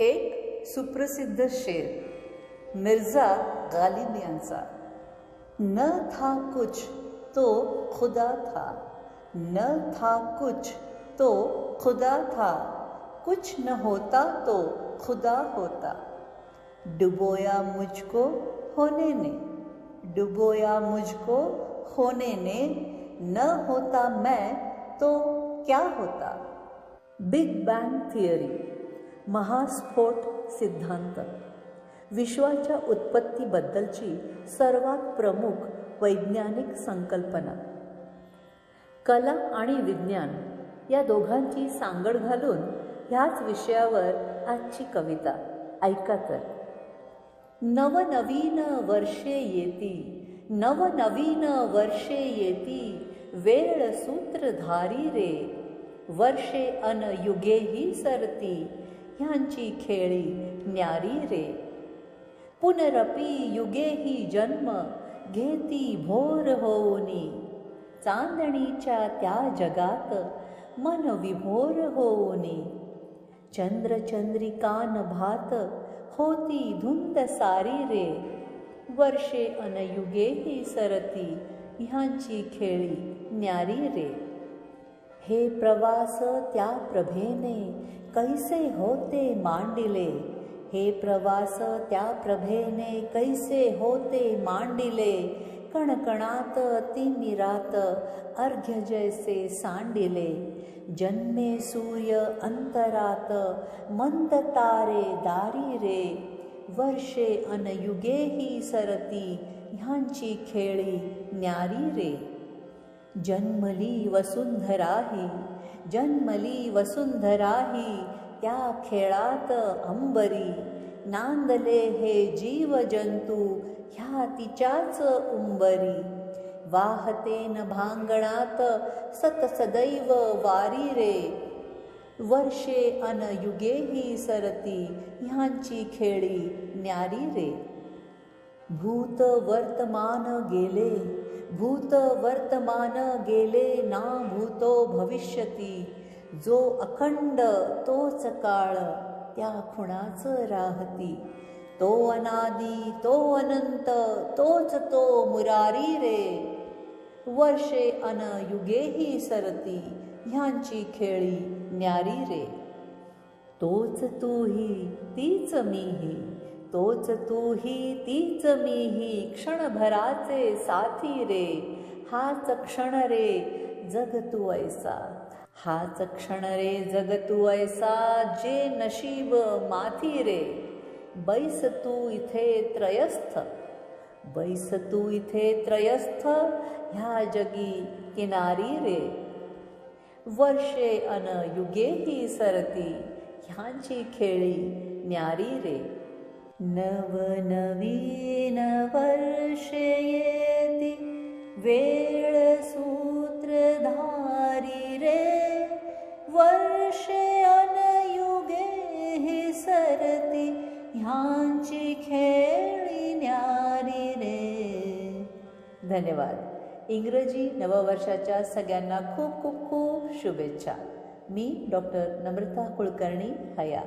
एक सुप्रसिद्ध शेर, मिर्ज़ा गालिब यांचा. न था कुछ तो खुदा था. न था कुछ तो खुदा था. कुछ न होता तो खुदा होता. डुबोया मुझको होने ने, डुबोया मुझको होने ने, न होता मैं तो क्या होता? बिग बैंग थिअरी महास्फोट सिद्धांत. विश्वाच्या उत्पत्तीबद्दलची सर्वात प्रमुख वैज्ञानिक संकल्पना. कला आणि विज्ञान या दोघांची सांगड घालून ह्याच विषयावर आजची कविता. ऐका तर. नवनवीन वर्षे येती नवनवीन वर्षे येती वेळ सूत्रधारी रे. वर्षे अन युगेही सरती ह्यांची खेळी न्यारी रे. पुनरपी युगेही जन्म घेती भोर होऊनी. चांदणीच्या त्या जगात मन विभोर होऊनी. चंद्रचंद्रिकान भात होती धुंद सारी रे. वर्षे अनयुगेही सरती ह्यांची खेळी न्यारी रे. हे प्रवास त्या प्रभेने कैसे होते मांडिले? हे प्रवास त्या प्रभेने कैसे होते मांडिले? कणकणात तिमिरात अर्घ्य जैसे सांडिले. जन्मे सूर्य अंतरात मंद तारे दारी रे वर्षे अनयुगेही सरती ह्यांची खेळी न्यारी रे जन्मली वसुंधराही जन्मली वसुंधराही त्या खेळात अंबरी. नांदले हे जीवजंतू ह्या तिच्याच उंबरी. वाहतेन भांगणात सतसदैव वारी रे. वर्षे अनयुगेही सरती ह्यांची खेळी न्यारी रे. भूत वर्तमान गेले भूत वर्तमान गेले ना भूतो भविष्यती. जो अखंड तोच काळ त्या खुणाच राहती. तो अनादी तो अनंत तोच तो मुरारी रे. वर्षे अन युगेही सरती ह्यांची खेळी न्यारी रे. तोच तूही तीच मीही. तोच तूही तीच मीही क्षणभराचे साथी रे हाच क्षण रे जग तू ऐसा. हाच क्षण रे जग तू ऐसा जे नशीब माथी रे. बैस तू इथे त्रयस्थ बैस तू इथे त्रयस्थ ह्या जगी किनारी रे. वर्षे अन युगेही सरती ह्यांची खेळी न्यारी रे. नवनवीन वर्षे येती वेळ सूत्रधारी रे वर्षे अनयुगे ही सरती खेळी न्यारी रे। धन्यवाद। इंग्रजी नववर्षाच्या सगळ्यांना खूप खूप खूप शुभेच्छा। मी डॉक्टर नम्रता कुलकर्णी हया